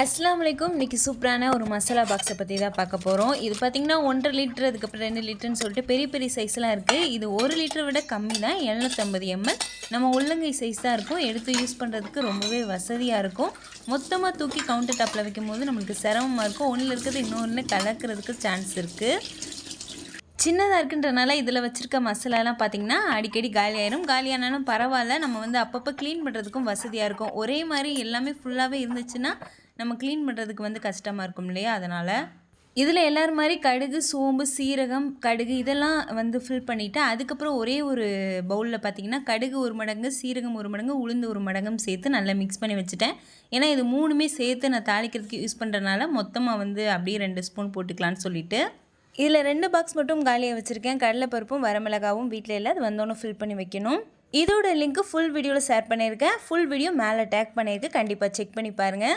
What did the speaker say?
அஸ்லாம் வலைக்கும் இன்றைக்கி சூப்பரான ஒரு மசாலா பாக்ஸை பற்றி தான் பார்க்க போகிறோம் இது பார்த்திங்கன்னா ஒன்றரை லிட்டர் அதுக்கப்புறம் ரெண்டு லிட்டர்னு சொல்லிட்டு பெரிய பெரிய சைஸ்லாம் இருக்குது இது ஒரு லிட்டரை விட கம்மி தான். எழுநூற்றம்பது எம்எல் நம்ம உள்ளங்கை சைஸ் தான் இருக்கும். எடுத்து யூஸ் பண்ணுறதுக்கு ரொம்பவே வசதியாக இருக்கும். மொத்தமாக தூக்கி கவுண்டர் டாப்பில் வைக்கும் போது நம்மளுக்கு சிரமமாக இருக்கும். ஒன்றில் இருக்கிறது இன்னொன்று கலக்கிறதுக்கு சான்ஸ் இருக்குது சின்னதாக இருக்குன்றனால இதில் வச்சுருக்க மசாலாலாம் பார்த்திங்கன்னா அடிக்கடி காலியாயிரும் காலியானாலும் பரவாயில்ல. நம்ம வந்து அப்பப்போ க்ளீன் பண்ணுறதுக்கும் வசதியாக இருக்கும். ஒரே மாதிரி எல்லாமே ஃபுல்லாகவே இருந்துச்சுன்னா நம்ம க்ளீன் பண்ணுறதுக்கு வந்து கஷ்டமாக இருக்கும் இல்லையா? அதனால் இதில் எல்லோரும் மாதிரி கடுகு சோம்பு சீரகம் கடுகு இதெல்லாம் வந்து ஃபில் பண்ணிவிட்டு அதுக்கப்புறம் ஒரே ஒரு பவுலில் பார்த்தீங்கன்னா கடுகு ஒரு மடங்கு சீரகம் ஒரு மடங்கு உளுந்து ஒரு மடங்கும் சேர்த்து நல்லா மிக்ஸ் பண்ணி வச்சுட்டேன். ஏன்னா இது மூணுமே சேர்த்து நான் தாளிக்கிறதுக்கு யூஸ் பண்ணுறதுனால மொத்தமாக வந்து அப்படியே ரெண்டு ஸ்பூன் போட்டுக்கலான்னு சொல்லிட்டு இதில் ரெண்டு பாக்ஸ் மட்டும் காலியாக வச்சுருக்கேன். கடலைப்பருப்பும் வரமிளகாவும் வீட்டில் இல்லை. அது வந்தோன்னு ஃபில் பண்ணி வைக்கணும். இதோட லிங்க்கு ஃபுல் வீடியோவில் ஷேர் பண்ணியிருக்கேன். ஃபுல் வீடியோ மேலே டேக் பண்ணியிருக்கேன் கண்டிப்பாக செக் பண்ணி பாருங்கள்